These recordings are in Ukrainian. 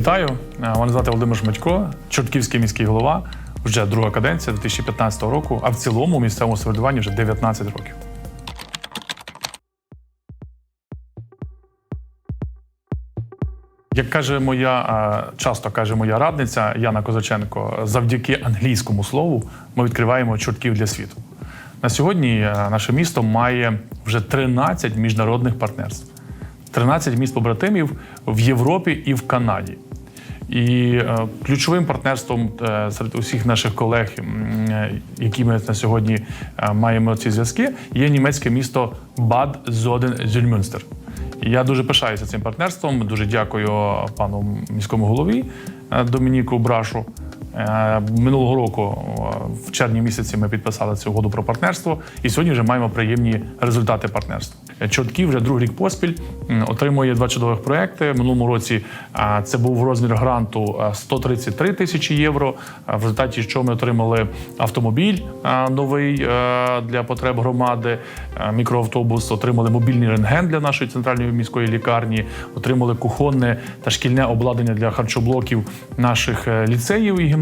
Вітаю, мене звати Володимир Жматько, Чортківський міський голова. Вже друга каденція 2015 року, а в цілому у місцевому самоврядуванні вже 19 років. Як каже моя часто каже моя радниця Яна Козаченко, завдяки англійському слову ми відкриваємо чортків для світу. На сьогодні наше місто має вже 13 міжнародних партнерств, 13 міст побратимів в Європі і в Канаді. І е, ключовим партнерством е, серед усіх наших колег, е, які ми на сьогодні маємо ці зв'язки, є німецьке місто Бад Зоден Зюльмюнстер. Я дуже пишаюся цим партнерством. Дуже дякую пану міському голові Домініку Брашу. Е, Минулого року, е, в червні місяці, ми підписали цю угоду про партнерство, і сьогодні вже маємо приємні результати партнерства. Е, Чортків вже другий рік поспіль отримує два чудових проекти. Минулому році е, це був розмір гранту е, 133 тисячі євро. е, В результаті чого ми отримали автомобіль е, новий е, для потреб громади, е, мікроавтобус, отримали мобільний рентген для нашої центральної міської лікарні, отримали кухонне та шкільне обладнання для харчоблоків наших е, ліцеїв і гімназій.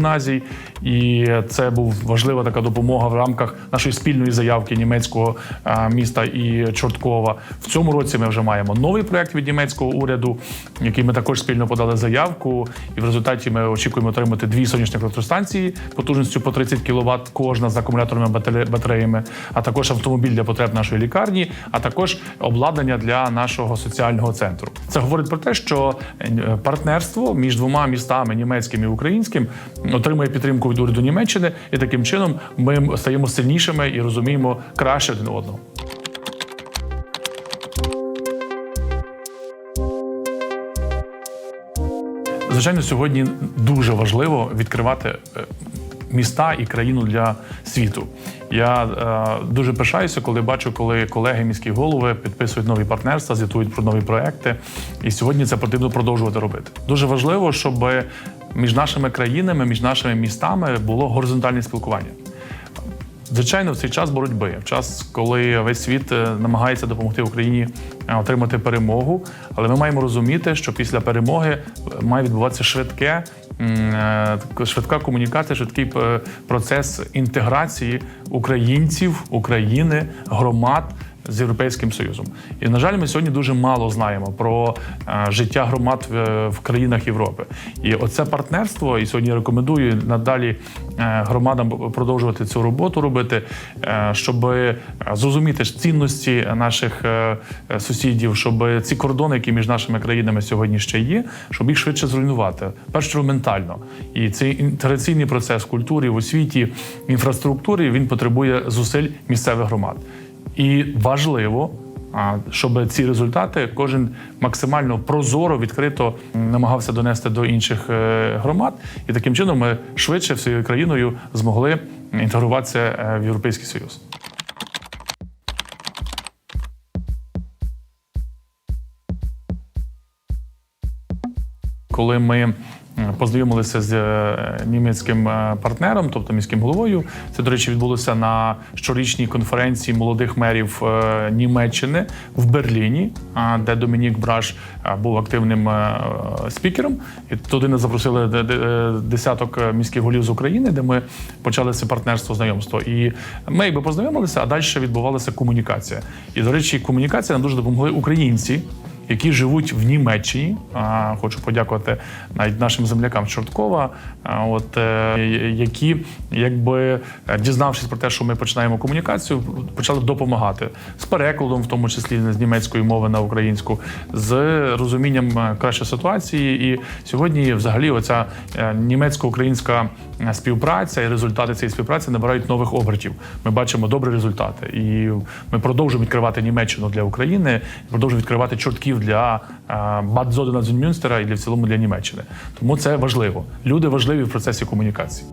І це був важлива така допомога в рамках нашої спільної заявки німецького е, міста і Чорткова. В цьому році ми вже маємо новий проект від німецького уряду, який ми також спільно подали заявку. І в результаті ми очікуємо отримати дві сонячні електростанції потужністю по 30 кВт кожна з акумуляторними батареями, а також автомобіль для потреб нашої лікарні, а також обладнання для нашого соціального центру. Це говорить про те, що е, партнерство між двома містами німецьким і українським отримує підтримку від уряду Німеччини, і таким чином ми стаємо сильнішими і розуміємо краще один одного. Звичайно, сьогодні дуже важливо відкривати е, міста і країну для світу. Я е, дуже пишаюся, коли бачу, коли колеги міські голови підписують нові партнерства, звітують про нові проекти. І сьогодні це потрібно продовжувати робити. Дуже важливо, щоб між нашими країнами, між нашими містами було горизонтальне спілкування. Звичайно, в цей час боротьби, в час, коли весь світ е, намагається допомогти Україні е, отримати перемогу, але ми маємо розуміти, що після перемоги е, має відбуватися швидке, швидка комунікація, швидкий процес інтеграції українців, України, громад. З європейським союзом, і на жаль, ми сьогодні дуже мало знаємо про е, життя громад в, країнах Європи. І оце партнерство, і сьогодні рекомендую надалі е, громадам продовжувати цю роботу робити, е, щоб зрозуміти цінності наших сусідів, щоб ці кордони, які між нашими країнами сьогодні ще є, щоб їх швидше зруйнувати. Першу ментально. І цей інтеграційний процес в культурі, в освіті, в інфраструктурі він потребує зусиль місцевих громад. І важливо, щоб ці результати кожен максимально прозоро, відкрито намагався донести до інших е, громад, і таким чином ми швидше всією країною змогли інтегруватися е, в Європейський Союз. Коли ми познайомилися з е, німецьким е, партнером, тобто міським головою, це, до речі, відбулося на щорічній конференції молодих мерів е, Німеччини в Берліні, де Домінік Браш е, був активним е, спікером. І туди нас запросили де- де- е, десяток е, міських голів з України, де ми почали це партнерство знайомство. І ми якби познайомилися, а далі відбувалася комунікація. І, до речі, комунікація нам дуже допомогли українці які живуть в Німеччині. А, Хочу подякувати навіть нашим землякам Чорткова, от е, які, якби дізнавшись про те, що ми починаємо комунікацію, почали допомагати з перекладом, в тому числі з німецької мови на українську, з розумінням е, краще ситуації. І сьогодні, взагалі, оця е, німецько-українська співпраця і результати цієї співпраці набирають нових обертів. Ми бачимо добрі результати, і ми продовжуємо відкривати Німеччину для України, продовжуємо відкривати чортків для е, Бадзодена Зодена і для в цілому для Німеччини. Тому це важливо. Люди важливі в процесі комунікації.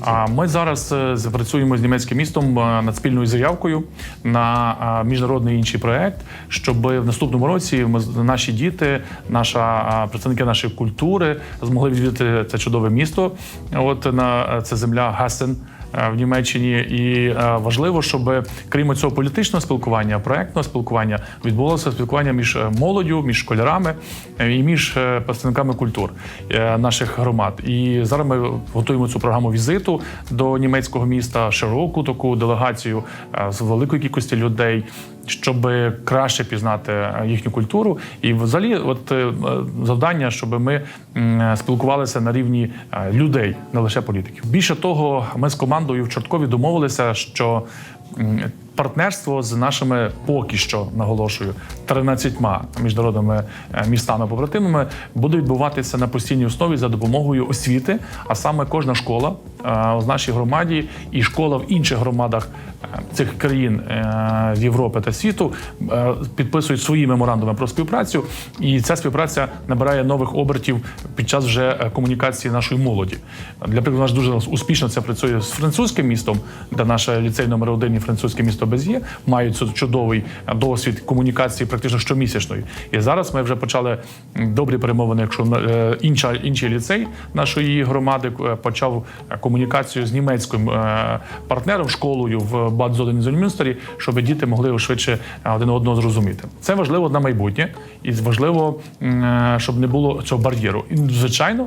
А ми зараз е, працюємо з німецьким містом е, над спільною заявкою на міжнародний інший проект, щоб в наступному році ми наші діти, наша представники нашої культури змогли відвідати це чудове місто. От на це земля Гасен е, В Німеччині і е, важливо, щоб крім цього політичного спілкування, проектного спілкування відбулося спілкування між е, молоддю, між школярами і між представниками культур наших громад. І зараз ми готуємо цю програму візиту до німецького міста, широку таку делегацію з великої кількості людей. Щоб краще пізнати е, їхню культуру, і взагалі, от е, завдання, щоб ми спілкувалися на рівні е, людей, не лише політиків. Більше того, ми з командою в Чорткові домовилися, що партнерство з нашими поки що наголошую 13 міжнародними е, містами-побратимами буде відбуватися на постійній основі за допомогою освіти. А саме кожна школа е, в нашій громаді і школа в інших громадах е, цих країн Європи та світу підписують свої меморандуми про співпрацю, і ця співпраця набирає нових обертів під час вже комунікації нашої молоді. Для прикладу, наш дуже успішно це працює з французьким містом, де наш ліцей номер один. Україні французьке місто Без'є мають чудовий е, досвід комунікації практично щомісячної. І зараз ми вже почали добрі перемовини, якщо е, інша інший ліцей нашої громади е, почав комунікацію з німецьким партнером, школою в Бадзодензельмюнстері, щоб діти могли швидше один одного зрозуміти. Це важливо на майбутнє і важливо, щоб не було цього бар'єру. І звичайно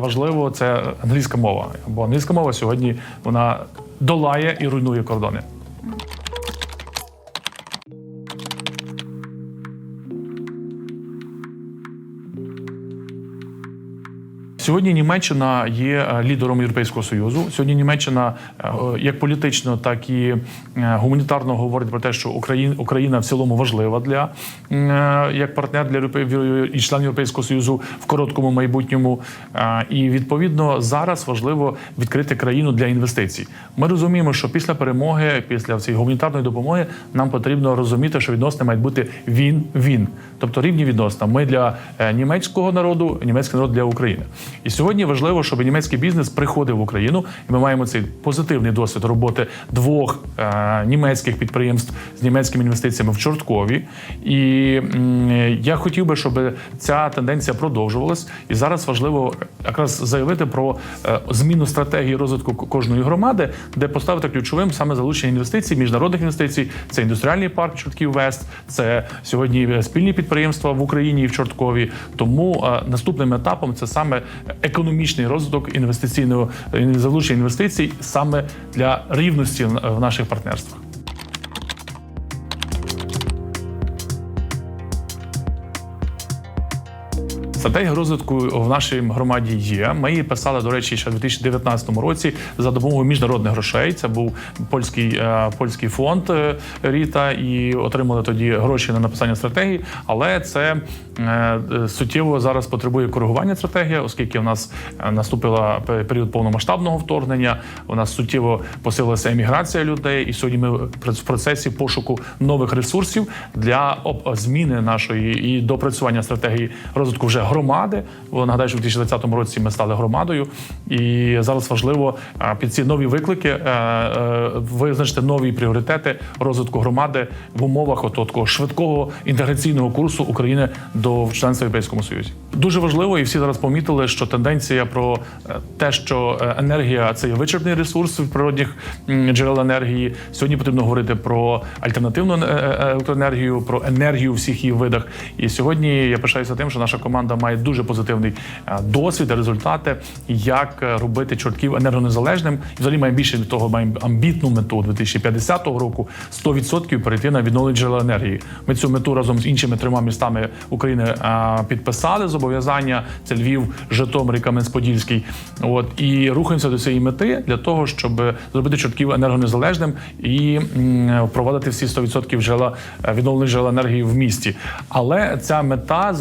важливо це англійська мова, бо англійська мова сьогодні вона долає і руйнує кордони. Сьогодні Німеччина є е, лідером Європейського союзу. Сьогодні Німеччина е, як політично, так і е, гуманітарно говорить про те, що Україна, Україна в цілому важлива для як партнер для і член Європейського союзу в короткому майбутньому. І відповідно зараз важливо відкрити країну для інвестицій. Ми розуміємо, що після перемоги, після цієї гуманітарної допомоги, нам потрібно розуміти, що відносини мають бути він-він, тобто рівні відносини. Ми для німецького народу, німецький народ для України. І сьогодні важливо, щоб німецький бізнес приходив в Україну, і ми маємо цей позитивний досвід роботи двох е, німецьких підприємств з німецькими інвестиціями в Чорткові. І м, я хотів би, щоб ця тенденція продовжувалась. І зараз важливо якраз заявити про е, зміну стратегії розвитку кожної громади, де поставити ключовим саме залучення інвестицій, міжнародних інвестицій. Це індустріальний парк Чортків Вест, це сьогодні спільні підприємства в Україні і в Чорткові. Тому е, наступним етапом це саме економічний розвиток інвестиційного залучення інвестицій саме для рівності в наших партнерствах. Стратегія розвитку в нашій громаді є. Ми її писали, до речі, ще в 2019 році за допомогою міжнародних грошей. Це був польський е, польський фонд е, Ріта, і отримали тоді гроші на написання стратегії. Але це е, суттєво зараз потребує коригування стратегія, оскільки в нас наступила період повномасштабного вторгнення. У нас суттєво посилилася еміграція людей, і сьогодні ми в процесі пошуку нових ресурсів для зміни нашої і допрацювання стратегії розвитку вже громади. Нагадаю, що в 2020 році ми стали громадою, і зараз важливо під ці нові виклики е, е, визначити нові пріоритети розвитку громади в умовах от швидкого інтеграційного курсу України до членства в Європейському Союзі. Дуже важливо, і всі зараз помітили, що тенденція про е, те, що е, енергія це є вичерпний ресурс в природних джерел енергії. Сьогодні потрібно говорити про альтернативну е, електроенергію, про енергію всіх її видах. І сьогодні я пишаюся тим, що наша команда має дуже позитивний досвід, результати, як робити чортків енергонезалежним. І взагалі маємо більше від того, маємо амбітну мету 2050 року 100% перейти на відновлення джерела енергії. Ми цю мету разом з іншими трьома містами України підписали зобов'язання. Це Львів, Житомир і Кам'янець-Подільський. От і рухаємося до цієї мети для того, щоб зробити чортків енергонезалежним і впровадити всі 100% джерела е, відновлених джерел енергії в місті. Але ця мета е,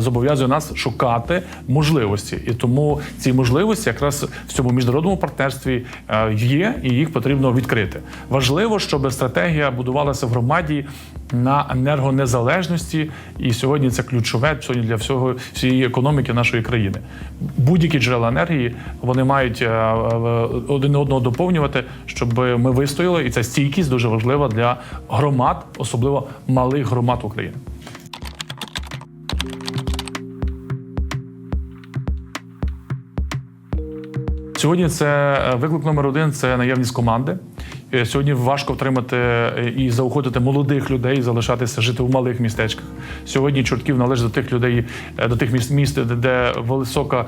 зобов'язує нас шукати можливості, і тому ці можливості якраз в цьому міжнародному партнерстві е, є, і їх потрібно відкрити. Важливо, щоб стратегія будувалася в громаді на енергонезалежності, і сьогодні це ключове сьогодні для всього всієї економіки нашої країни. Будь-які джерела енергії вони мають е, е, один одного доповнювати, щоб ми вистояли, і ця стійкість дуже важлива для громад, особливо малих громад України. Сьогодні це е, виклик номер один це наявність команди. Е, Сьогодні важко втримати е, і заохотити молодих людей залишатися жити в малих містечках. Сьогодні Чортків належить до тих людей, е, до тих міст, міст де- висока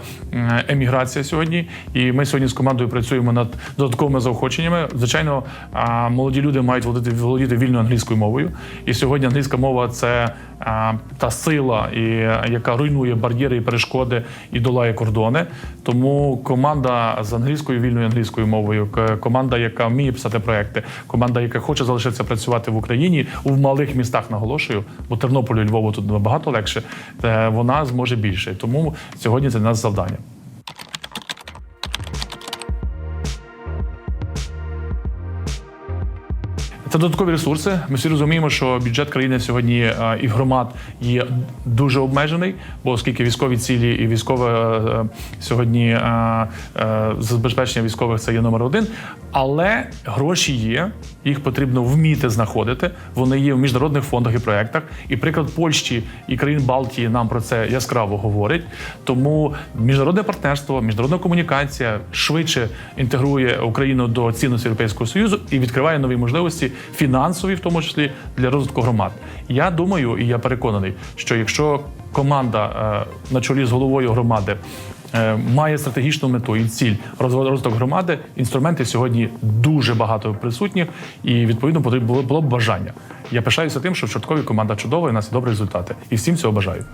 еміграція сьогодні. І ми сьогодні з командою працюємо над додатковими заохоченнями. Звичайно, молоді люди мають володіти, володіти вільною англійською мовою. І сьогодні англійська мова це та сила, яка руйнує бар'єри і перешкоди і долає кордони. Тому команда з англійською вільною англійською мовою, команда, яка вміє писати проекти, команда, яка хоче залишитися працювати в Україні в малих містах, наголошую, бо Тернополю, Львову тут набагато легше. е, Вона зможе більше. Тому сьогодні це для нас завдання. Це додаткові ресурси. Ми всі розуміємо, що бюджет країни сьогодні е, і громад є дуже обмежений, бо оскільки військові цілі і військове е, сьогодні е, е, забезпечення військових це є номер один. Але гроші є, їх потрібно вміти знаходити. Вони є в міжнародних фондах і проєктах. І приклад Польщі і країн Балтії нам про це яскраво говорить. Тому міжнародне партнерство, міжнародна комунікація швидше інтегрує Україну до цінностей Європейського Союзу і відкриває нові можливості фінансові, в тому числі для розвитку громад. Я думаю, і я переконаний, що якщо команда е, на чолі з головою громади е, має стратегічну мету і ціль розвиток громади, інструменти сьогодні дуже багато присутні, і відповідно було б бажання. Я пишаюся тим, що в Чорткові команда чудова, і у нас є добрі результати. І всім цього бажаю.